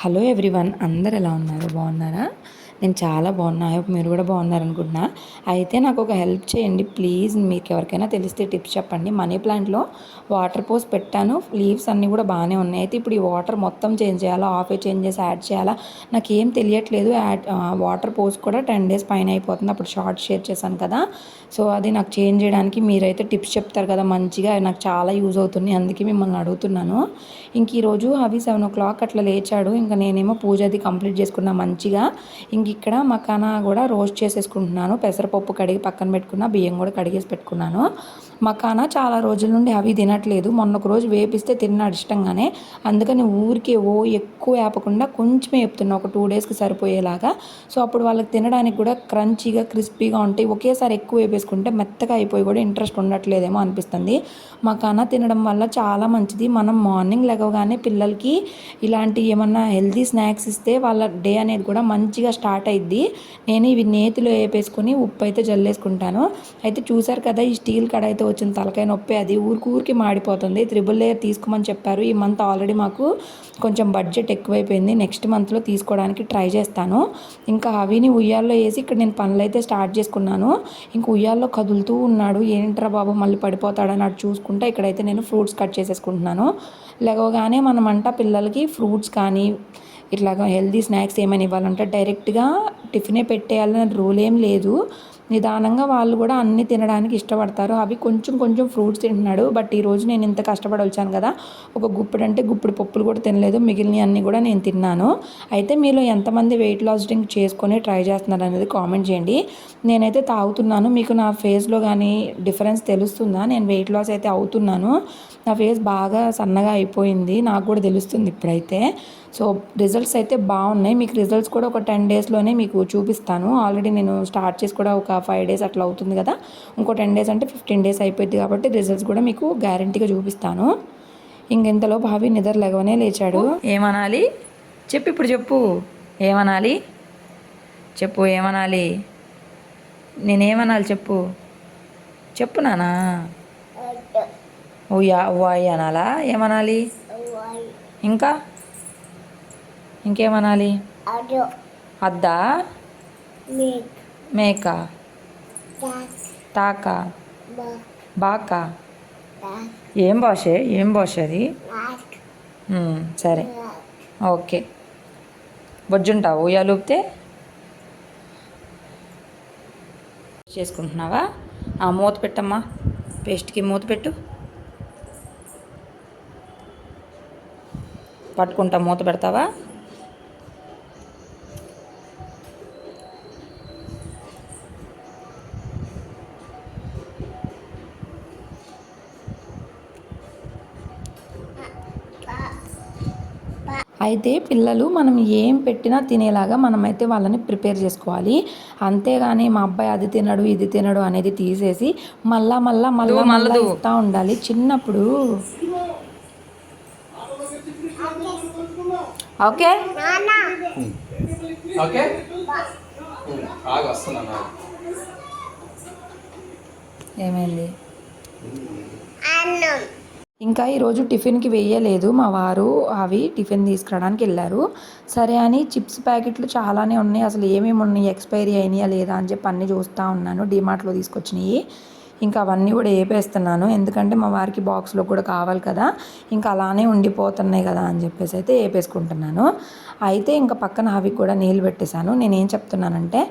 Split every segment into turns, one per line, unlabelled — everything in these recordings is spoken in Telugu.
హలో ఎవ్రీవన్ అందరు ఎలా ఉన్నారు? బాగున్నారా? నేను చాలా బాగున్నా. I మీరు కూడా బాగున్నారు అనుకుంటున్నా అయితే నాకు ఒక హెల్ప్ చేయండి. ప్లీజ్ మీకు ఎవరికైనా తెలిస్తే టిప్స్ చెప్పండి. మనీ ప్లాంట్లో వాటర్ పోస్ పెట్టాను. లీవ్స్ అన్నీ కూడా బాగానే ఉన్నాయి. అయితే ఇప్పుడు ఈ వాటర్ మొత్తం చేంజ్ చేయాలా? ఆఫ్ చేంజ్ చేసి యాడ్ చేయాలా? నాకు ఏం తెలియట్లేదు యాడ్ వాటర్ పోస్ కూడా టెన్ డేస్ పైన అయిపోతుంది. అప్పుడు షార్ట్ షేర్ చేశాను కదా. సో అది నాకు చేంజ్ చేయడానికి మీరైతే టిప్స్ చెప్తారు కదా. మంచిగా నాకు చాలా యూజ్ అవుతుంది అందుకే మిమ్మల్ని అడుగుతున్నాను. ఇంక ఈరోజు అవి సెవెన్ ఓ క్లాక్ అట్లా లేచాడు. ఇంకా నేనేమో పూజ అది కంప్లీట్ చేసుకున్నా మంచిగా. ఇంక ఇక్కడ మకానా కూడా రోస్ట్ చేసేసుకుంటున్నాను. పెసరపప్పు కడిగి పక్కన పెట్టుకున్న బియ్యం కూడా కడిగేసి పెట్టుకున్నాను. మకానా చాలా రోజుల నుండి అవి తినట్లేదు. మొన్న ఒక రోజు వేపిస్తే తిన్నాడు ఇష్టంగానే. అందుకని ఊరికే ఓ ఎక్కువ వేపకుండా కొంచెమే వేపుతున్నా. ఒక టూ డేస్కి సరిపోయేలాగా. సో అప్పుడు వాళ్ళకి తినడానికి కూడా క్రంచీగా క్రిస్పీగా ఉంటాయి. ఒకేసారి ఎక్కువ వేపేసుకుంటే మెత్తగా అయిపోయి కూడా ఇంట్రెస్ట్ ఉండట్లేదేమో అనిపిస్తుంది. మకానా తినడం వల్ల చాలా మంచిది. మనం మార్నింగ్ లెగవగానే పిల్లలకి ఇలాంటి ఏమన్నా హెల్తీ స్నాక్స్ ఇస్తే వాళ్ళ డే అనేది కూడా మంచిగా స్టార్ట్ అయిద్ది నేను ఇవి నేతిలో వేపేసుకొని ఉప్పు అయితే జల్లేసుకుంటాను. అయితే చూసారు కదా ఈ స్టీల్ కడాయితో వచ్చిన తలకాయ నొప్పి అది ఊరికి ఊరికి మాడిపోతుంది. త్రిబుల్ లేయర్ తీసుకోమని చెప్పారు. ఈ మంత్ ఆల్రెడీ మాకు కొంచెం బడ్జెట్ ఎక్కువైపోయింది. నెక్స్ట్ మంత్లో తీసుకోవడానికి ట్రై చేస్తాను. ఇంకా అవిని ఉయ్యాల్లో వేసి ఇక్కడ నేను పనులు అయితే స్టార్ట్ చేసుకున్నాను. ఇంక ఉయ్యాల్లో కదులుతూ ఉన్నాడు. ఏంట్రా బాబు మళ్ళీ పడిపోతాడని అటు చూసుకుంటా ఇక్కడైతే నేను ఫ్రూట్స్ కట్ చేసేసుకుంటున్నాను. లేవగానే మనమంట పిల్లలకి ఫ్రూట్స్ కానీ ఇట్లాగా హెల్దీ స్నాక్స్ ఏమైనా ఇవ్వాలంటే డైరెక్ట్గా టిఫినే పెట్టేయాలని రూల్ ఏం లేదు. నిదానంగా వాళ్ళు కూడా అన్నీ తినడానికి ఇష్టపడతారు. అవి కొంచెం కొంచెం ఫ్రూట్స్ తింటున్నాడు. బట్ ఈరోజు నేను ఇంత కష్టపడి వచ్చాను కదా ఒక గుప్పిడు అంటే గుప్పిడి పప్పులు కూడా తినలేదు. మిగిలిన అన్నీ కూడా నేను తిన్నాను. అయితే మీలో ఎంతమంది వెయిట్ లాస్ డ్రింక్ చేసుకొని ట్రై చేస్తున్నారు అనేది కామెంట్ చేయండి. నేనైతే తాగుతున్నాను. మీకు నా ఫేస్లో కానీ డిఫరెన్స్ తెలుస్తుందా? నేను వెయిట్ లాస్ అయితే అవుతున్నాను. నా ఫేస్ బాగా సన్నగా అయిపోయింది. నాకు కూడా తెలుస్తుంది ఇప్పుడైతే. సో రిజల్ట్స్ అయితే బాగున్నాయి. మీకు రిజల్ట్స్ కూడా ఒక టెన్ డేస్లోనే మీకు చూపిస్తాను. ఆల్రెడీ నేను స్టార్ట్ చేసి కూడా ఒక ఫైవ్ డేస్ అట్లా అవుతుంది కదా. ఇంకో టెన్ డేస్ అంటే ఫిఫ్టీన్ డేస్ అయిపోయింది కాబట్టి రిజల్ట్స్ కూడా మీకు గ్యారంటీగా చూపిస్తాను. ఇంకెంతలో భావి నిద్ర లేవనే లేచాడు. ఏమనాలి? చెప్పు ఇప్పుడు చెప్పు. ఏమనాలి? చెప్పు ఏమనాలి? నేనేమనాలి చెప్పు? చెప్పు నానా. ఉయ్యా ఉయ్య అనాలా? ఏమనాలి? ఇంకా? ఇంకేమనాలి? అద్దా? మేక. తాక బాక. ఏం భాష? ఏం భాష అది? సరే. ఓకే. బొజ్జుంటావు? ఉయ్యాలూపితే చేసుకుంటున్నావా? ఆ మూత పెట్టమ్మా. పేస్ట్కి మూత పెట్టు. పట్టుకుంటా మూత పెడతావా? అయితే పిల్లలు మనం ఏం పెట్టినా తినేలాగా మనమైతే వాళ్ళని ప్రిపేర్ చేసుకోవాలి. అంతేగాని మా అబ్బాయి అది తినడు ఇది తినడు అనేది తీసేసి మళ్ళా మళ్ళా మళ్ళా మళ్ళా ఇస్తూ ఉండాలి. చిన్నప్పుడు ఓకే?
Nana,
okay.
ఏమైంది?
Anum,
ఇంకా ఈరోజు టిఫిన్కి వేయలేదు. మా వారు అవి టిఫిన్ తీసుకురావడానికి వెళ్ళారు. సరే అని చిప్స్ ప్యాకెట్లు చాలానే ఉన్నాయి. అసలు ఏమేమి ఉన్నాయి? ఎక్స్పైరీ అయినాయా లేదా? అని చెప్పి అన్నీ చూస్తూ ఉన్నాను. డిమార్ట్లో తీసుకొచ్చినాయి ఇంకా అవన్నీ కూడా వేపేస్తున్నాను ఎందుకంటే మా వారికి బాక్స్లో కూడా కావాలి కదా. ఇంకా అలానే ఉండిపోతున్నాయి కదా అని చెప్పేసి అయితే వేపేసుకుంటున్నాను అయితే ఇంకా పక్కన అవి కూడా నీళ్ళు పెట్టేశాను. నేనేం చెప్తున్నానంటే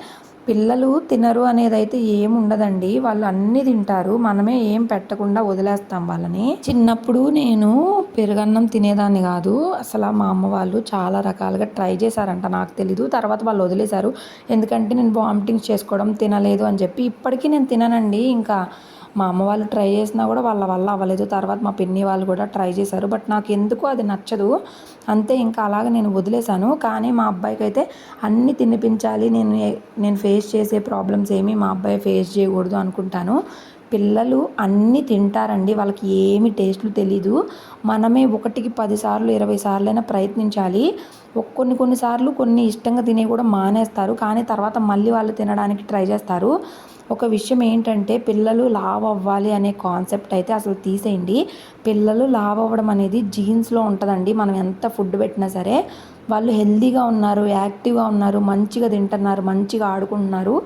పిల్లలు తినరు అనేది అయితే ఏం ఉండదండి వాళ్ళు అన్నీ తింటారు. మనమే ఏం పెట్టకుండా వదిలేస్తాం వాళ్ళని. చిన్నప్పుడు నేను పెరుగన్నం తినేదాన్ని కాదు. అసలు మా అమ్మ వాళ్ళు చాలా రకాలుగా ట్రై చేశారంట. నాకు తెలీదు. తర్వాత వాళ్ళు వదిలేశారు. ఎందుకంటే నేను వామిటింగ్స్ చేసుకోవడం తినలేదు అని చెప్పి ఇప్పటికీ నేను తిననండి. ఇంకా మా అమ్మ వాళ్ళు ట్రై చేసినా కూడా వాళ్ళ వల్ల అవ్వలేదు. తర్వాత మా పిన్ని వాళ్ళు కూడా ట్రై చేశారు. బట్ నాకు ఎందుకు అది నచ్చదు. అంతే ఇంకా అలాగే నేను వదిలేశాను. కానీ మా అబ్బాయికి అయితే అన్నీ తినిపించాలి. నేను నేను ఫేస్ చేసే ప్రాబ్లమ్స్ ఏమి మా అబ్బాయి ఫేస్ చేయకూడదు అనుకుంటాను. పిల్లలు అన్నీ తింటారండి. వాళ్ళకి ఏమి టేస్ట్లు తెలీదు. మనమే ఒకటికి పది సార్లు ఇరవై సార్లు అయినా ప్రయత్నించాలి కొన్ని కొన్నిసార్లు కొన్ని ఇష్టంగా తినే కూడా మానేస్తారు. కానీ తర్వాత మళ్ళీ వాళ్ళు తినడానికి ట్రై చేస్తారు. ఒక విషయం ఏంటంటే పిల్లలు లావ్ అవ్వాలి అనే కాన్సెప్ట్ అయితే అసలు తీసేయండి. పిల్లలు లావ్ అవ్వడం అనేది జీన్స్లో ఉంటుందండి. మనం ఎంత ఫుడ్ పెట్టినా సరే వాళ్ళు హెల్తీగా ఉన్నారు యాక్టివ్గా ఉన్నారు మంచిగా తింటున్నారు మంచిగా ఆడుకుంటున్నారు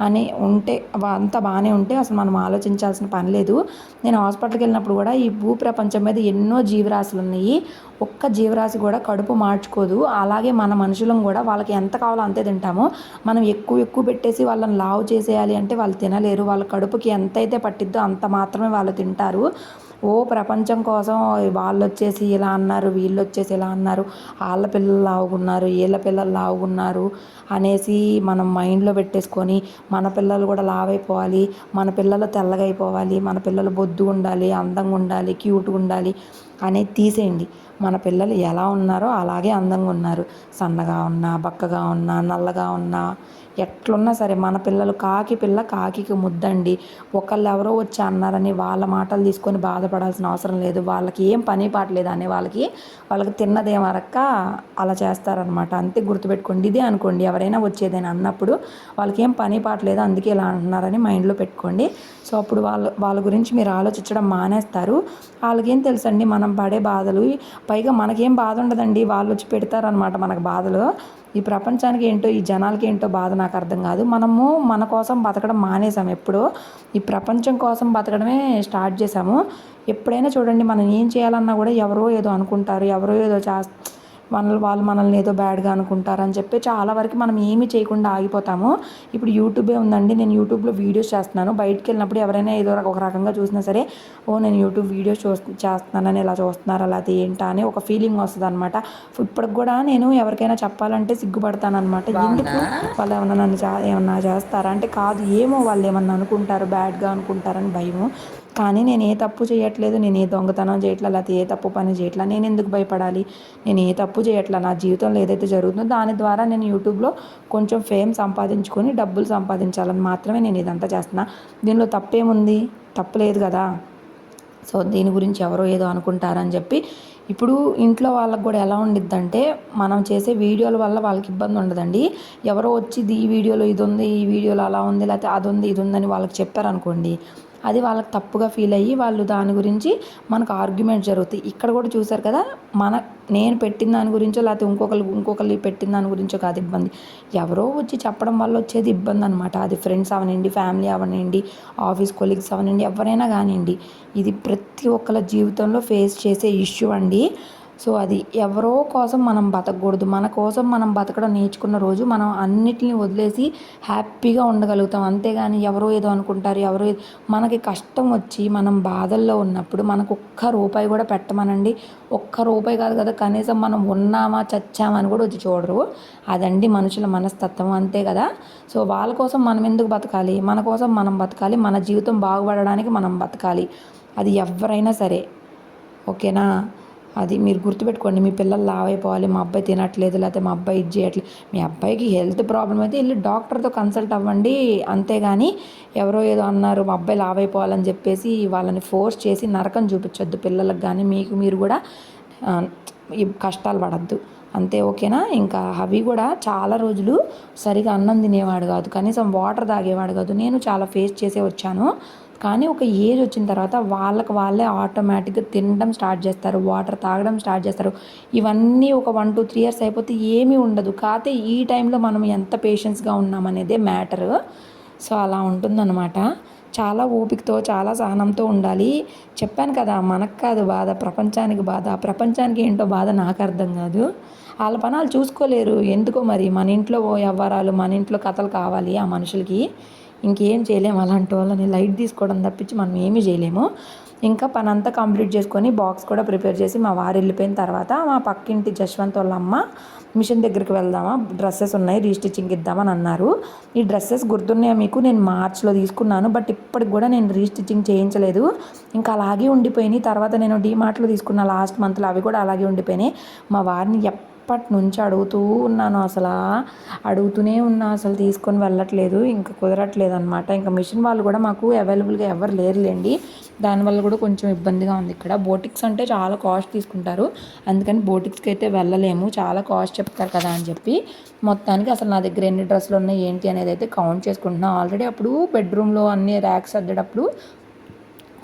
అని ఉంటే అంతా బాగానే ఉంటే అసలు మనం ఆలోచించాల్సిన పని లేదు. నేను హాస్పిటల్కి వెళ్ళినప్పుడు కూడా ఈ భూ ప్రపంచం మీద ఎన్నో జీవరాశులు ఉన్నాయి. ఒక్క జీవరాశి కూడా కడుపు మార్చుకోదు. అలాగే మన మనుషులం కూడా వాళ్ళకి ఎంత కావాలో అంతే తింటాము. మనం ఎక్కువ ఎక్కువ పెట్టేసి వాళ్ళని లావు చేసేయాలి అంటే వాళ్ళు తినలేరు. వాళ్ళ కడుపుకి ఎంతైతే పట్టిద్దో అంత మాత్రమే వాళ్ళు తింటారు. ఓ ప్రపంచం కోసం వాళ్ళు వచ్చేసి ఇలా అన్నారు వీళ్ళు వచ్చేసి ఇలా అన్నారు వాళ్ళ పిల్లలు లావుగున్నారు వీళ్ళ పిల్లలు లావుగున్నారు అనేసి మనం మైండ్లో పెట్టేసుకొని మన పిల్లలు కూడా లావైపోవాలి మన పిల్లలు తెల్లగా అయిపోవాలి మన పిల్లలు బొద్దు ఉండాలి అందంగా ఉండాలి క్యూట్గా ఉండాలి అనేది తీసేయండి. మన పిల్లలు ఎలా ఉన్నారో అలాగే అందంగా ఉన్నారు. సన్నగా ఉన్నా బక్కగా ఉన్నా నల్లగా ఉన్నా ఎట్లున్నా సరే మన పిల్లలు కాకి పిల్ల కాకికి ముద్దండి. ఒకళ్ళు ఎవరో వచ్చి అన్నారని వాళ్ళ మాటలు తీసుకొని బాధపడాల్సిన అవసరం లేదు. వాళ్ళకి ఏం పని పాట లేదు అనే వాళ్ళకి వాళ్ళకి తిన్నదేం అరక్క అలా చేస్తారనమాట అంతే గుర్తుపెట్టుకోండి. ఇదే అనుకోండి. ఎవరైనా వచ్చేదని అన్నప్పుడు వాళ్ళకి ఏం పని పాట లేదు అందుకే ఇలా అంటున్నారని మైండ్లో పెట్టుకోండి. సో అప్పుడు వాళ్ళ వాళ్ళ గురించి మీరు ఆలోచించడం మానేస్తారు. వాళ్ళకేం తెలుసండి? మనం పడే బాధలు పైగా మనకేం బాధ ఉండదండి వాళ్ళు వచ్చి పెడతారనమాట మనకు బాధలు. ఈ ప్రపంచానికి ఏంటో ఈ జనాలకి ఏంటో బాధ నాకు అర్థం కాదు. మనము మన కోసం బతకడం మానేసాం ఎప్పుడో. ఈ ప్రపంచం కోసం బతకడమే స్టార్ట్ చేసాము. ఎప్పుడైనా చూడండి మనం ఏం చేయాలన్నా కూడా ఎవరో ఏదో అనుకుంటారు ఎవరో ఏదో చేస్తారు మనల్ని వాళ్ళు మనల్ని ఏదో బ్యాడ్గా అనుకుంటారని చెప్పి చాలా వరకు మనం ఏమీ చేయకుండా ఆగిపోతాము. ఇప్పుడు యూట్యూబే ఉందండి. నేను యూట్యూబ్లో వీడియోస్ చేస్తున్నాను. బయటికి వెళ్ళినప్పుడు ఎవరైనా ఏదో ఒక రకంగా చూసినా సరే ఓ నేను యూట్యూబ్ వీడియోస్ చూ చేస్తున్నానని ఇలా చూస్తున్నారు అలా అది ఏంటా అని ఒక ఫీలింగ్ వస్తుంది అనమాట ఇప్పటికి కూడా నేను ఎవరికైనా చెప్పాలంటే సిగ్గుపడతాను అనమాట ఎందుకు? వాళ్ళు ఏమన్నా నన్ను ఏమన్నా చేస్తారా? అంటే కాదు ఏమో వాళ్ళు ఏమన్నా అనుకుంటారు బ్యాడ్గా అనుకుంటారని భయము. కానీ నేను ఏ తప్పు చేయట్లేదు నేను ఏ దొంగతనం చేయట్లా లేకపోతే ఏ తప్పు పని చేయట్లా నేను ఎందుకు భయపడాలి? నేను ఏ తప్పు చేయట్లా? నా జీవితంలో ఏదైతే జరుగుతుందో దాని ద్వారా నేను యూట్యూబ్లో కొంచెం ఫేమ్ సంపాదించుకొని డబ్బులు సంపాదించాలని మాత్రమే నేను ఇదంతా చేస్తున్నా. దీనిలో తప్పేముంది? తప్పు లేదు కదా. సో దీని గురించి ఎవరో ఏదో అనుకుంటారని చెప్పి ఇప్పుడు ఇంట్లో వాళ్ళకి కూడా ఎలా ఉండిద్దంటే మనం చేసే వీడియోల వల్ల వాళ్ళకి ఇబ్బంది ఉండదండి. ఎవరో వచ్చి ఈ వీడియోలో ఇది ఉంది ఈ వీడియోలో అలా ఉంది లేకపోతే అది ఉంది ఇది ఉందని వాళ్ళకి చెప్పారనుకోండి అది వాళ్ళకి తప్పుగా ఫీల్ అయ్యి వాళ్ళు దాని గురించి మనకు ఆర్గ్యుమెంట్ జరుగుతాయి. ఇక్కడ కూడా చూసారు కదా మన నేను పెట్టిన దాని గురించో లేకపోతే ఇంకొకరు ఇంకొకరు పెట్టిన దాని గురించో కాదు ఇబ్బంది. ఎవరో వచ్చి చెప్పడం వల్ల వచ్చేది ఇబ్బంది అనమాట అది ఫ్రెండ్స్ అవనండి ఫ్యామిలీ అవనండి ఆఫీస్ కొలీగ్స్ అవనండి ఎవరైనా కానివ్వండి. ఇది ప్రతి ఒక్కరి జీవితంలో ఫేస్ చేసే ఇష్యూ అండి. సో అది ఎవరో కోసం మనం బతకూడదు. మన కోసం మనం బతకడం నేర్చుకున్న రోజు మనం అన్నిటిని వదిలేసి హ్యాపీగా ఉండగలుగుతాం. అంతేగాని ఎవరో ఏదో అనుకుంటారు ఎవరో మనకి కష్టం వచ్చి మనం బాధల్లో ఉన్నప్పుడు మనకు ఒక్క రూపాయి కూడా పెట్టమనండి. ఒక్క రూపాయి కాదు కదా కనీసం మనం ఉన్నామా చచ్చామా అని కూడా వచ్చి చూడరు. అదండి మనుషుల మనస్తత్వం అంతే కదా. సో వాళ్ళ కోసం మనం ఎందుకు బతకాలి? మన కోసం మనం బతకాలి. మన జీవితం బాగుపడడానికి మనం బతకాలి. అది ఎవరైనా సరే. ఓకేనా? అది మీరు గుర్తుపెట్టుకోండి మీ పిల్లలు లావైపోవాలి మా అబ్బాయి తినట్లేదు లేకపోతే మా అబ్బాయి ఇది చేయట్లేదు. మీ అబ్బాయికి హెల్త్ ప్రాబ్లం అయితే వెళ్ళి డాక్టర్తో కన్సల్ట్ అవ్వండి అంతేగాని ఎవరో ఏదో అన్నారు మా అబ్బాయి లావైపోవాలని చెప్పేసి వాళ్ళని ఫోర్స్ చేసి నరకం చూపించొద్దు పిల్లలకు కానీ మీకు మీరు కూడా కష్టాలు పడద్దు. అంతే ఓకేనా? ఇంకా అవి కూడా చాలా రోజులు సరిగా అన్నం తినేవాడు కాదు కనీసం వాటర్ తాగేవాడు కాదు. నేను చాలా ఫేస్ చేసే వచ్చాను. కానీ ఒక ఏజ్ వచ్చిన తర్వాత వాళ్ళకి వాళ్ళే ఆటోమేటిక్గా తినడం స్టార్ట్ చేస్తారు వాటర్ తాగడం స్టార్ట్ చేస్తారు. ఇవన్నీ ఒక వన్ టూ త్రీ ఇయర్స్ అయిపోతే ఏమీ ఉండదు. కాకపోతే ఈ టైంలో మనం ఎంత పేషెన్స్గా ఉన్నామనేదే మ్యాటర్ సో అలా ఉంటుందన్నమాట. చాలా ఓపికతో చాలా సహనంతో ఉండాలి. చెప్పాను కదా మనకు కాదు బాధ ప్రపంచానికి బాధ. ప్రపంచానికి ఏంటో బాధ నాకు అర్థం కాదు. వాళ్ళ పనాలు చూసుకోలేరు. ఎందుకో మరి? మన ఇంట్లో ఓ వ్యవహారాలు మన ఇంట్లో కథలు కావాలి ఆ మనుషులకి. ఇంకేం చేయలేము అలాంటి వాళ్ళని లైట్ తీసుకోవడం తప్పించి మనం ఏమీ చేయలేము. ఇంకా పని అంతా కంప్లీట్ చేసుకొని బాక్స్ కూడా ప్రిపేర్ చేసి మా వారు వెళ్ళిపోయిన తర్వాత మా పక్కింటి జశ్వంత్ వాళ్ళ అమ్మ మిషన్ దగ్గరికి వెళ్దామా డ్రెస్సెస్ ఉన్నాయి రీస్టిచ్చింగ్ ఇద్దామని అన్నారు. ఈ డ్రెస్సెస్ గుర్తున్నాయా మీకు? నేను మార్చ్లో తీసుకున్నాను బట్ ఇప్పటికి కూడా నేను రీస్టిచ్చింగ్ చేయించలేదు. ఇంకా అలాగే ఉండిపోయినాయి. తర్వాత నేను డీమార్ట్లో తీసుకున్న లాస్ట్ మంత్లో అవి కూడా అలాగే ఉండిపోయినాయి. మా వారిని ఎప్పటి నుంచి అడుగుతూ ఉన్నాను అసలు. అడుగుతూనే ఉన్నా అసలు తీసుకొని వెళ్ళట్లేదు ఇంకా కుదరట్లేదు అనమాట ఇంకా మిషన్ వాళ్ళు కూడా మాకు అవైలబుల్గా ఎవరు లేరులేండి. దానివల్ల కూడా కొంచెం ఇబ్బందిగా ఉంది ఇక్కడ. బోటిక్స్ అంటే చాలా కాస్ట్ తీసుకుంటారు. అందుకని బోటిక్స్కి అయితే వెళ్ళలేము. చాలా కాస్ట్ చెప్తారు కదా అని చెప్పి. మొత్తానికి అసలు నా దగ్గర ఎన్ని డ్రెస్సులు ఉన్నాయి ఏంటి అనేది అయితే కౌంట్ చేసుకుంటున్నాను ఆల్రెడీ అప్పుడు బెడ్రూమ్లో అన్ని ర్యాక్స్ అద్దేటప్పుడు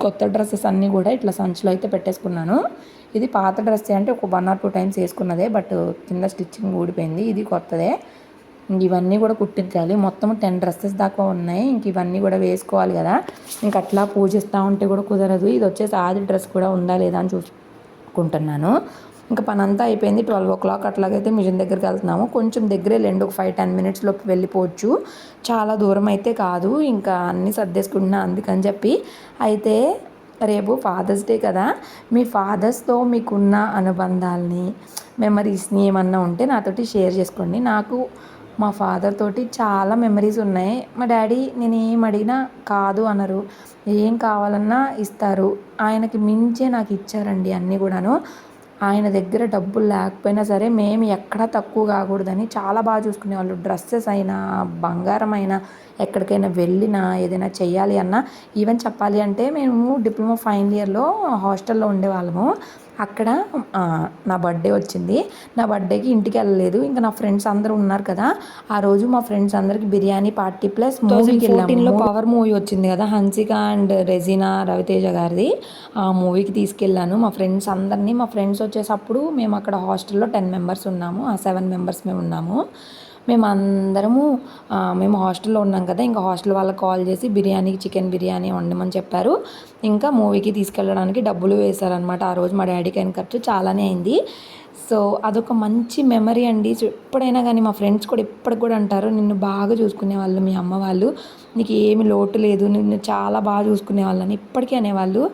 కొత్త డ్రెస్సెస్ అన్నీ కూడా ఇట్లా సంచిలో అయితే పెట్టేసుకున్నాను. ఇది పాత డ్రెస్ అంటే ఒక వన్ ఆర్ టూ టైమ్స్ వేసుకున్నదే బట్ కింద స్టిచ్చింగ్ ఊడిపోయింది. ఇది కొత్తదే. ఇంక ఇవన్నీ కూడా కుట్టించాలి. మొత్తం టెన్ డ్రెస్సెస్ దాకా ఉన్నాయి. ఇంక ఇవన్నీ కూడా వేసుకోవాలి కదా. ఇంక అట్లా పూజిస్తూ ఉంటే కూడా కుదరదు. ఇది వచ్చేసి ఆది డ్రెస్ కూడా ఉందా లేదా అని చూసుకుంటున్నాను. ఇంకా పని అంతా అయిపోయింది. ట్వెల్వ్ ఓ క్లాక్ అట్లాగైతే మిషన్ దగ్గరికి వెళ్తున్నాము. కొంచెం దగ్గరే రెండు ఒక ఫైవ్ టెన్ మినిట్స్ లోపు వెళ్ళిపోవచ్చు. చాలా దూరం అయితే కాదు. ఇంకా అన్నీ సర్దేసుకుంటున్నా అందుకని చెప్పి. అయితే రేపు ఫాదర్స్ డే కదా మీ ఫాదర్స్తో మీకున్న అనుబంధాలని మెమరీస్ని ఏమన్నా ఉంటే నాతోటి షేర్ చేసుకోండి. నాకు మా ఫాదర్ తోటి చాలా మెమరీస్ ఉన్నాయి. మా డాడీ నేను ఏం అడిగినా కాదు అనరు. ఏం కావాలన్నా ఇస్తారు. ఆయనకి మించే నాకు ఇచ్చారండి అన్నీ కూడాను. ఆయన దగ్గర డబ్బులు లేకపోయినా సరే మేము ఎక్కడా తక్కువ కాకూడదని చాలా బాగా చూసుకునేవాళ్ళు. డ్రెస్సెస్ అయినా బంగారం అయినా ఎక్కడికైనా వెళ్ళినా ఏదైనా చెయ్యాలి అన్నా. ఈవెన్ చెప్పాలి అంటే మేము డిప్లొమా ఫైనల్ ఇయర్లో హాస్టల్లో ఉండేవాళ్ళము. అక్కడ నా బర్త్డే వచ్చింది. నా బర్త్డేకి ఇంటికి వెళ్ళలేదు. ఇంకా నా ఫ్రెండ్స్ అందరూ ఉన్నారు కదా. ఆ రోజు మా ఫ్రెండ్స్ అందరికి బిర్యానీ పార్టీ ప్లస్ మూవీకి వెళ్ళాము. పవర్ మూవీ వచ్చింది కదా హన్సిక అండ్ రెజీనా రవితేజ గారిది. ఆ మూవీకి తీసుకెళ్ళాను. మా ఫ్రెండ్స్ అందరినీ మా ఫ్రెండ్స్ వచ్చేసప్పుడు మేము అక్కడ హాస్టల్లో టెన్ మెంబర్స్ ఉన్నాము. ఆ సెవెన్ మెంబర్స్ మేము ఉన్నాము. మేము అందరము మేము హాస్టల్లో ఉన్నాం కదా ఇంకా హాస్టల్ వాళ్ళకి కాల్ చేసి బిర్యానీకి చికెన్ బిర్యానీ వండమని చెప్పారు. ఇంకా మూవీకి తీసుకెళ్ళడానికి డబ్బులు వేశారనమాట ఆ రోజు మా డాడీకి అయిన ఖర్చు చాలానే అయింది. సో అదొక మంచి మెమరీ అండి. ఎప్పుడైనా కానీ మా ఫ్రెండ్స్ కూడా ఇప్పటికి కూడా అంటారు నిన్ను బాగా చూసుకునే వాళ్ళు మీ అమ్మ వాళ్ళు. నీకు ఏమి లోటు లేదు. నిన్ను చాలా బాగా చూసుకునే వాళ్ళని. ఇప్పటికీ అనేవాళ్ళు.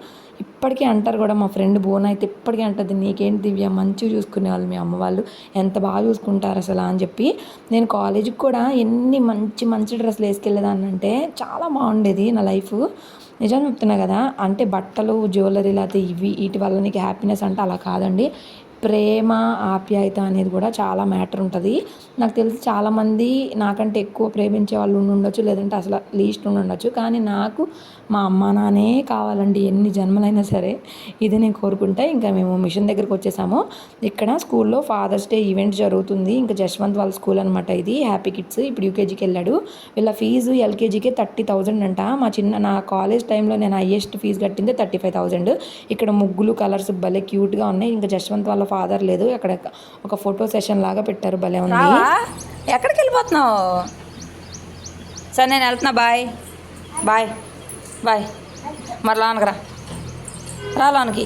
ఇప్పటికీ అంటారు కూడా మా ఫ్రెండ్ బోన్ అయితే ఇప్పటికీ అంటుంది నీకేంటి దివ్య? మంచిగా చూసుకునే వాళ్ళు మీ అమ్మ వాళ్ళు. ఎంత బాగా చూసుకుంటారు అసలు? అని చెప్పి నేను కాలేజీకి కూడా ఎన్ని మంచి మంచి డ్రెస్సులు వేసుకెళ్ళేదాన్ని అంటే చాలా బాగుండేది నా లైఫ్ నిజం చెప్తున్నా కదా అంటే బట్టలు జ్యువెలరీ లేకపోతే ఇవి వీటి వల్ల నీకు హ్యాపీనెస్ అంటే అలా కాదండి. ప్రేమ ఆప్యాయత అనేది కూడా చాలా మ్యాటర్ ఉంటుంది. నాకు తెలిసి చాలామంది నాకంటే ఎక్కువ ప్రేమించే వాళ్ళు ఉండి ఉండొచ్చు లేదంటే అసలు లీస్ట్ ఉండి ఉండొచ్చు. కానీ నాకు మా అమ్మ నానే కావాలండి ఎన్ని జన్మలైనా సరే. ఇది నేను కోరుకుంటే. ఇంకా మేము మిషన్ దగ్గరికి వచ్చేసాము. ఇక్కడ స్కూల్లో ఫాదర్స్ డే ఈవెంట్ జరుగుతుంది. ఇంకా జశ్వంత్ వాళ్ళ స్కూల్ అనమాట ఇది. హ్యాపీ కిడ్స్ ఇప్పుడు యూకేజీకి వెళ్ళాడు. వీళ్ళ ఫీజు ఎల్కేజీకి థర్టీ థౌజండ్ అంట. మా చిన్న నా కాలేజ్ టైంలో నేను హయ్యెస్ట్ ఫీజు కట్టింది థర్టీ ఫైవ్ థౌజండ్. ఇక్కడ ముగ్గులు కలర్స్ భలే క్యూట్గా ఉన్నాయి. ఇంకా జశ్వంత్ వాళ్ళ ఫాదర్ లేదు. అక్కడ ఒక ఫోటో సెషన్ లాగా పెట్టారు. భలే ఉంది. ఎక్కడికి వెళ్ళిపోతున్నావు? సరే నేను వెళ్తున్నా. బాయ్. బాయ్. బాయ్. మరి లోనకి రా. రా లోనకి.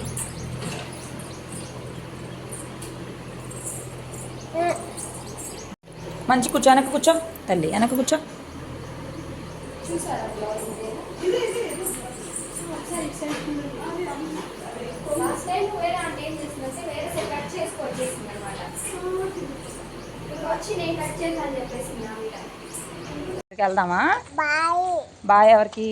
మంచి కూర్చో. వెనక కూర్చో. తల్లి వెనక కూర్చో.
లాస్ట్ టైం వేరే అంటే ఏం చేసిందంటే వేరే వచ్చేసింది అనమాట వచ్చి నేను కట్ చేశాను చెప్పేసింది
వెళ్దామా?
బాయ్.
బాయ్ ఎవరికి?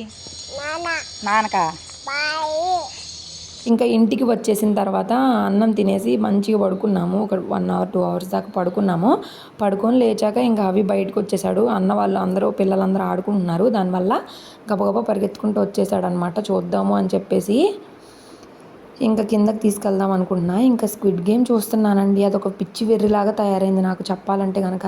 ఇంకా ఇంటికి వచ్చేసిన తర్వాత అన్నం తినేసి మంచిగా పడుకున్నాము. ఒక వన్ అవర్ టూ అవర్స్ దాకా పడుకున్నాము. పడుకొని లేచాక ఇంకా అవి బయటకు వచ్చేసాడు. అన్న వాళ్ళు అందరూ పిల్లలందరూ ఆడుకుంటున్నారు. దానివల్ల గబగబా పరిగెత్తుకుంటూ వచ్చేసాడు అనమాట చూద్దాము అని చెప్పేసి ఇంకా కిందకి తీసుకెళ్దాం అనుకుంటున్నా. ఇంకా స్క్విడ్ గేమ్ చూస్తున్నానండి. అదొక పిచ్చి వెర్రిలాగా తయారైంది నాకు చెప్పాలంటే కనుక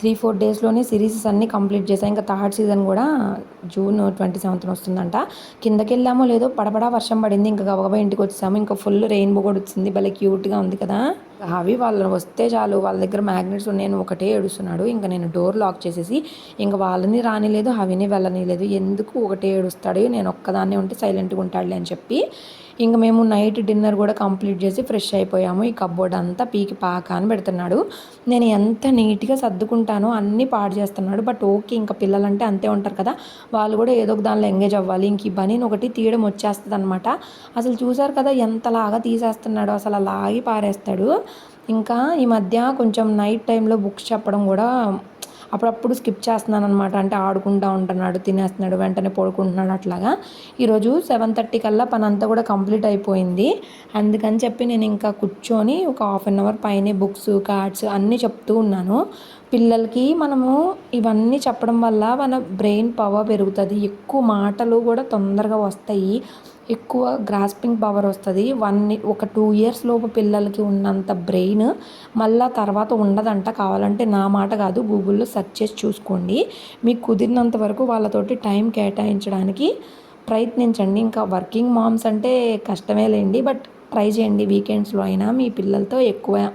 త్రీ ఫోర్ డేస్లోనే సిరీసెస్ అన్నీ కంప్లీట్ చేశాను ఇంకా థర్డ్ సీజన్ కూడా జూన్ ట్వంటీ సెవెంత్న వస్తుందంట. కిందకి వెళ్ళామో లేదో పడపడా వర్షం పడింది. ఇంకా గబగబా ఇంటికి వచ్చాము ఇంకా ఫుల్ రెయిన్బో కూడా వచ్చింది. భలే క్యూట్గా ఉంది కదా. అవి వాళ్ళు వస్తే చాలు వాళ్ళ దగ్గర మ్యాగ్నెట్స్ ఉన్నాయని ఒకటే ఏడుస్తున్నాడు. ఇంకా నేను డోర్ లాక్ చేసేసి ఇంకా వాళ్ళని రానిలేదు హవిని వెళ్ళనిలేదు. ఎందుకు ఒకటే ఏడుస్తాడు? నేను ఒక్కదాన్నే ఉంటే సైలెంట్గా ఉంటాడులే అని చెప్పి ఇంకా మేము నైట్ డిన్నర్ కూడా కంప్లీట్ చేసి ఫ్రెష్ అయిపోయాము. ఈ కబోర్డ్ అంతా పీకి పాక అని పెడుతున్నాడు. నేను ఎంత నీట్గా సర్దుకుంటానో అన్నీ పాడు చేస్తున్నాడు. బట్ ఓకే ఇంకా పిల్లలంటే అంతే ఉంటారు కదా. వాళ్ళు కూడా ఏదో ఒక దానిలో ఎంగేజ్ అవ్వాలి. ఇంక ఈ బనీని ఒకటి తీయడం వచ్చేస్తుంది అనమాట అసలు చూసారు కదా ఎంతలాగా తీసేస్తున్నాడు అసలు అలాగే పారేస్తాడు. ఇంకా ఈ మధ్య కొంచెం నైట్ టైంలో బుక్స్ చెప్పడం కూడా అప్పుడప్పుడు స్కిప్ చేస్తున్నాను అనమాట అంటే ఆడుకుంటూ ఉంటున్నాడు తినేస్తున్నాడు వెంటనే పడుకుంటున్నాడు అట్లాగా. ఈరోజు సెవెన్ థర్టీ కల్లా పని అంతా కూడా కంప్లీట్ అయిపోయింది. అందుకని చెప్పి నేను ఇంకా కూర్చొని ఒక హాఫ్ అన్ అవర్ పైనే బుక్స్ కార్డ్స్ అన్నీ చెప్తూ ఉన్నాను. పిల్లలకి మనము ఇవన్నీ చెప్పడం వల్ల మన బ్రెయిన్ పవర్ పెరుగుతుంది. ఎక్కువ మాటలు కూడా తొందరగా వస్తాయి. ఎక్కువ గ్రాస్పింగ్ పవర్ వస్తుంది. వన్ ఒక టూ ఇయర్స్ లోపు పిల్లలకి ఉన్నంత బ్రెయిన్ మళ్ళా తర్వాత ఉండదంట కావాలంటే నా మాట కాదు. గూగుల్లో సెర్చ్ చేసి చూసుకోండి. మీకు కుదిరినంత వరకు వాళ్ళతోటి టైం కేటాయించడానికి ప్రయత్నించండి. ఇంకా వర్కింగ్ మామ్స్ అంటే కష్టమే లేండి. బట్ ట్రై చేయండి. వీకెండ్స్లో అయినా మీ పిల్లలతో ఎక్కువ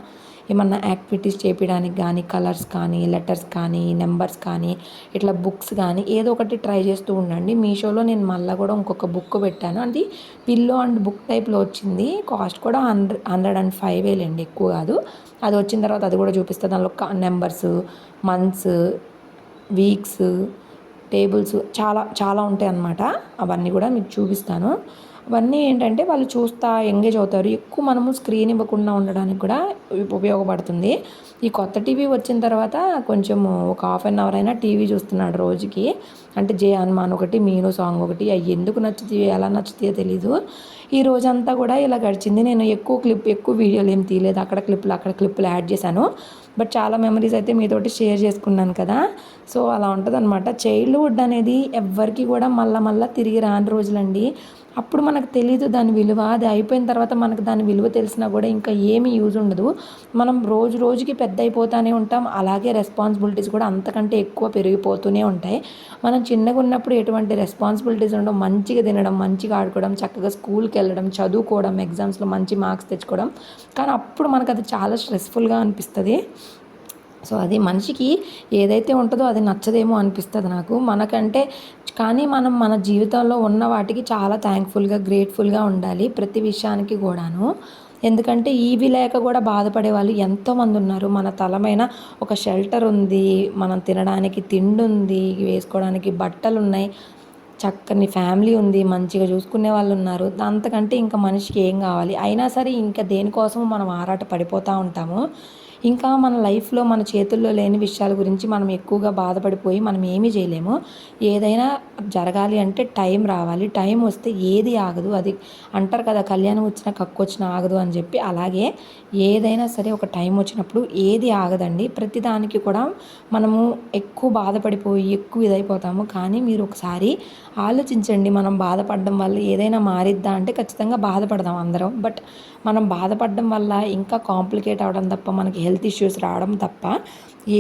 ఏమన్నా యాక్టివిటీస్ చేపించడానికి కానీ కలర్స్ కానీ లెటర్స్ కానీ నెంబర్స్ కానీ ఇట్లా బుక్స్ కానీ ఏదో ఒకటి ట్రై చేస్తూ ఉండండి. మీషోలో నేను మళ్ళీ కూడా ఇంకొక బుక్ పెట్టాను. అది పిల్లో అండ్ బుక్ టైప్లో వచ్చింది. కాస్ట్ కూడా హండ్రెడ్ హండ్రెడ్ అండ్ ఫైవ్ వేలండి. ఎక్కువ కాదు. అది వచ్చిన తర్వాత అది కూడా చూపిస్తుంది దానిలో నెంబర్స్ మంత్స్ వీక్స్ టేబుల్స్ చాలా చాలా ఉంటాయి అన్నమాట అవన్నీ కూడా మీకు చూపిస్తాను. అవన్నీ ఏంటంటే వాళ్ళు చూస్తా ఎంగేజ్ అవుతారు. ఎక్కువ మనము స్క్రీన్ ఇవ్వకుండా ఉండడానికి కూడా ఉపయోగపడుతుంది. ఈ కొత్త టీవీ వచ్చిన తర్వాత కొంచెం ఒక హాఫ్ అన్ అవర్ అయినా టీవీ చూస్తున్నాడు రోజుకి. అంటే జే హనుమాన్ ఒకటి మీను సాంగ్ ఒకటి అవి ఎందుకు నచ్చుతాయో ఎలా నచ్చుతాయో తెలీదు. ఈ రోజంతా కూడా ఇలా గడిచింది. నేను ఎక్కువ క్లిప్ ఎక్కువ వీడియోలు ఏం తీయలేదు. అక్కడ క్లిప్లు అక్కడ క్లిప్లు యాడ్ చేశాను. బట్ చాలా మెమరీస్ అయితే మీతోటి షేర్ చేసుకున్నాను కదా. సో అలా ఉంటుంది అనమాట చైల్డ్హుడ్ అనేది ఎవ్వరికి కూడా మళ్ళా మళ్ళీ తిరిగి రాని రోజులండి. అప్పుడు మనకు తెలీదు దాని విలువ. అది అయిపోయిన తర్వాత మనకు దాని విలువ తెలిసినా కూడా ఇంకా ఏమి యూజ్ ఉండదు. మనం రోజు రోజుకి పెద్ద అయిపోతూనే ఉంటాం. అలాగే రెస్పాన్సిబిలిటీస్ కూడా అంతకంటే ఎక్కువ పెరిగిపోతూనే ఉంటాయి. మనం చిన్నగా ఉన్నప్పుడు ఎటువంటి రెస్పాన్సిబిలిటీస్ ఉండవు. మంచిగా తినడం మంచిగా ఆడుకోవడం చక్కగా స్కూల్కి వెళ్ళడం చదువుకోవడం ఎగ్జామ్స్లో మంచి మార్క్స్ తెచ్చుకోవడం. కానీ అప్పుడు మనకు అది చాలా స్ట్రెస్ఫుల్గా అనిపిస్తుంది. సో అది మనిషికి ఏదైతే ఉంటుందో అది నచ్చదేమో అనిపిస్తుంది నాకు. మనకంటే కానీ మనం మన జీవితంలో ఉన్న వాటికి చాలా థ్యాంక్ఫుల్గా గ్రేట్ఫుల్గా ఉండాలి ప్రతి విషయానికి కూడాను. ఎందుకంటే ఇవి లేక కూడా బాధపడే వాళ్ళు ఎంతోమంది ఉన్నారు. మన తలమైన ఒక షెల్టర్ ఉంది మనం తినడానికి తిండి ఉంది వేసుకోవడానికి బట్టలు ఉన్నాయి చక్కని ఫ్యామిలీ ఉంది మంచిగా చూసుకునే వాళ్ళు ఉన్నారు. అంతకంటే ఇంకా మనిషికి ఏం కావాలి? అయినా సరే ఇంకా దేనికోసం మనం ఆరాట పడిపోతూ ఉంటాము. ఇంకా మన లైఫ్లో మన చేతుల్లో లేని విషయాల గురించి మనం ఎక్కువగా బాధపడిపోయి మనం ఏమీ చేయలేము. ఏదైనా జరగాలి అంటే టైం రావాలి. టైం వస్తే ఏది ఆగదు. అది అంటారు కదా కళ్యాణం వచ్చిన కక్కు వచ్చిన ఆగదు అని చెప్పి. అలాగే ఏదైనా సరే ఒక టైం వచ్చినప్పుడు ఏది ఆగదండి. ప్రతిదానికి కూడా మనము ఎక్కువ బాధపడిపోయి ఎక్కువ ఇదైపోతాము. కానీ మీరు ఒకసారి ఆలోచించండి. మనం బాధపడడం వల్ల ఏదైనా మారిద్దా అంటే ఖచ్చితంగా బాధపడదాం అందరం. బట్ మనం బాధపడడం వల్ల ఇంకా కాంప్లికేట్ అవడం తప్ప మనకి హెల్త్ హెల్త్ ఇష్యూస్ రావడం తప్ప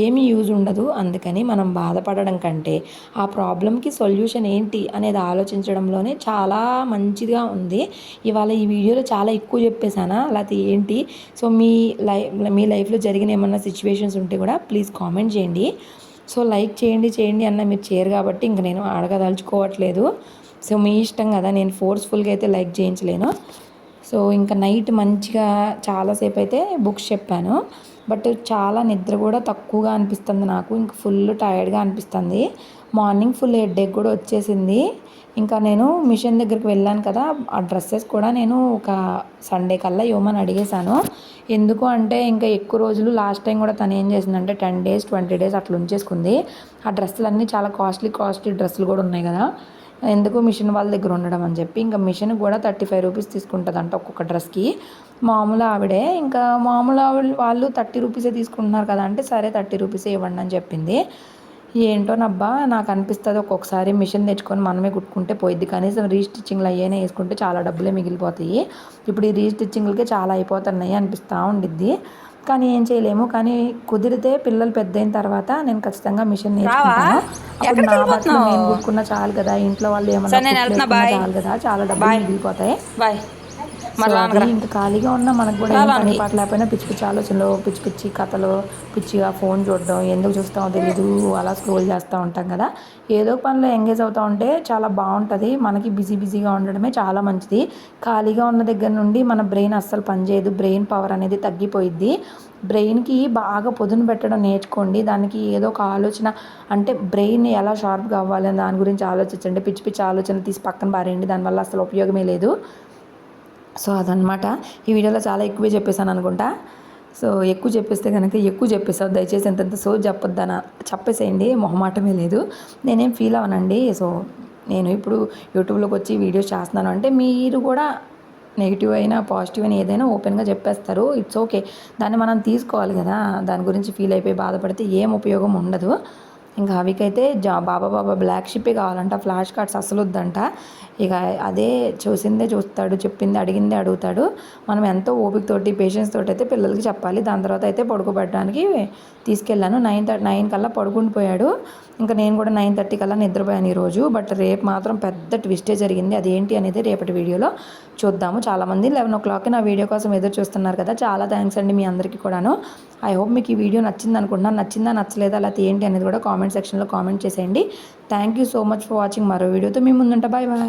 ఏమీ యూజ్ ఉండదు. అందుకని మనం బాధపడడం కంటే ఆ ప్రాబ్లంకి సొల్యూషన్ ఏంటి అనేది ఆలోచించడంలోనే చాలా మంచిగా ఉంది. ఇవాళ ఈ వీడియోలో చాలా ఎక్కువ చెప్పేశానా? లేకపోతే ఏంటి? సో మీ లైఫ్ మీ లైఫ్లో జరిగిన ఏమన్నా సిచ్యువేషన్స్ ఉంటే కూడా ప్లీజ్ కామెంట్ చేయండి. సో లైక్ చేయండి చేయండి అన్న మీరు చేయరు కాబట్టి ఇంక నేను అడగదలుచుకోవట్లేదు సో మీ ఇష్టం కదా నేను ఫోర్స్ఫుల్గా అయితే లైక్ చేయించలేను. సో ఇంకా నైట్ మంచిగా చాలాసేపు అయితే బుక్స్ చెప్పాను. బట్ చాలా నిద్ర కూడా తక్కువగా అనిపిస్తుంది నాకు. ఇంకా ఫుల్ టైర్డ్గా అనిపిస్తుంది. మార్నింగ్ ఫుల్ హెడ్ఏక్ కూడా వచ్చేసింది. ఇంకా నేను మిషన్ దగ్గరికి వెళ్ళాను కదా ఆ డ్రెస్సెస్ కూడా నేను ఒక సండే కల్లా ఇవ్వమని అడిగేశాను. ఎందుకు అంటే ఇంకా ఎక్కువ రోజులు లాస్ట్ టైం కూడా తను ఏం చేసిందంటే టెన్ డేస్ ట్వంటీ డేస్ అట్లా ఉంచేసుకుంది. ఆ డ్రెస్సులు అన్నీ చాలా కాస్ట్లీ కాస్ట్లీ డ్రెస్సులు కూడా ఉన్నాయి కదా. ఎందుకు మిషన్ వాళ్ళ దగ్గర ఉండడం అని చెప్పి ఇంకా మిషన్ కూడా థర్టీ ఫైవ్ రూపీస్ తీసుకుంటుందంట ఒక్కొక్క డ్రెస్కి. మామూలు ఆవిడే ఇంకా మామూలు ఆవిడ వాళ్ళు థర్టీ రూపీసే తీసుకుంటున్నారు కదా అంటే సరే థర్టీ రూపీసే ఇవ్వండి అని చెప్పింది. ఏంటో నబ్బా నాకు అనిపిస్తుంది ఒక్కొక్కసారి మిషన్ తెచ్చుకొని మనమే కుట్టుకుంటే పోయిద్ది. కనీసం రీస్టిచ్చింగ్లు అయ్యేనే వేసుకుంటే చాలా డబ్బులే మిగిలిపోతాయి. ఇప్పుడు ఈ రీస్టిచ్చింగ్లకే చాలా అయిపోతున్నాయి అనిపిస్తూ ఉండిద్ది. కానీ ఏం చేయలేము. కానీ కుదిరితే పిల్లలు పెద్ద అయిన తర్వాత నేను ఖచ్చితంగా మిషన్ నేర్చుకుంటాను. అప్పుడు నా బట్టలు నేను కుట్టుకున్నా చాలు కదా. ఇంట్లో వాళ్ళు ఏమన్నా చాలు కదా. చాలా డబ్బులు మిగిలిపోతాయి.
బాయ్.
ఇంకా ఖాళీగా ఉన్నా మనకు కూడా పని పాట లేకపోయినా పిచ్చి పిచ్చి ఆలోచనలు పిచ్చి పిచ్చి కథలు పిచ్చిగా ఫోన్ చూడడం ఎందుకు చూస్తామో తెలీదు అలా స్క్రోల్ చేస్తూ ఉంటాం కదా. ఏదో పనిలో ఎంగేజ్ అవుతూ ఉంటే చాలా బాగుంటుంది. మనకి బిజీ బిజీగా ఉండడమే చాలా మంచిది. ఖాళీగా ఉన్న దగ్గర నుండి మన బ్రెయిన్ అస్సలు పనిచేయదు బ్రెయిన్ పవర్ అనేది తగ్గిపోయిద్ది. బ్రెయిన్కి బాగా పొదును పెట్టడం నేర్చుకోండి. దానికి ఏదో ఒక ఆలోచన అంటే బ్రెయిన్ ఎలా షార్ప్గా అవ్వాలి అని దాని గురించి ఆలోచించండి. పిచ్చి పిచ్చి ఆలోచన తీసి పక్కన పారేయండి. దానివల్ల అసలు ఉపయోగమే లేదు. సో అదనమాట ఈ వీడియోలో చాలా ఎక్కువే చెప్పేశాను అనుకుంటా. సో ఎక్కువ చెప్పేస్తే కనుక ఎక్కువ చెప్పేసావు దయచేసి ఎంతెంత సో చెప్పొద్దన చెప్పేసేయండి. మొహమాటమే లేదు. నేనేం ఫీల్ అవనండి సో నేను ఇప్పుడు యూట్యూబ్లోకి వచ్చి వీడియోస్ చేస్తున్నాను. అంటే మీరు కూడా నెగిటివ్ అయినా పాజిటివ్ అయినా ఏదైనా ఓపెన్గా చెప్పేస్తారు. ఇట్స్ ఓకే దాన్ని మనం తీసుకోవాలి కదా. దాని గురించి ఫీల్ అయిపోయి బాధపడితే ఏం ఉపయోగం ఉండదు. ఇంకా అవికైతే జా బాబా బాబా బ్లాక్ షిప్పే కావాలంట. ఫ్లాష్ కార్డ్స్ అసలు వద్దంట ఇక అదే చూసిందే చూస్తాడు చెప్పింది అడిగిందే అడుగుతాడు. మనం ఎంతో ఓపికతోటి పేషెన్స్ తోటి అయితే పిల్లలకి చెప్పాలి. దాని తర్వాత అయితే పడుకోబెట్టడానికి తీసుకెళ్ళాను. నైన్ థర్టీ నైన్ కల్లా పడుకుని పోయాడు ఇంకా నేను కూడా నైన్ థర్టీ కల్లా నిద్రపోయాను ఈరోజు బట్ రేపు మాత్రం పెద్ద ట్విస్టే జరిగింది. అదేంటి అనేది రేపటి వీడియోలో చూద్దాము. చాలామంది లెవెన్ ఓ క్లాక్కి నా వీడియో కోసం ఎదురు చూస్తున్నారు కదా. చాలా థ్యాంక్స్ అండి మీ అందరికీ కూడాను. ఐ హోప్ మీకు ఈ వీడియో నచ్చింది అనుకుంటున్నాను నచ్చిందా నచ్చలేదా లేకపోతే ఏంటి అనేది కూడా కామెంట్ సెక్షన్లో కామెంట్ చేసేయండి. Thank you so much for watching మరో వీడియోతో మీ ముందుంటా. Bye bye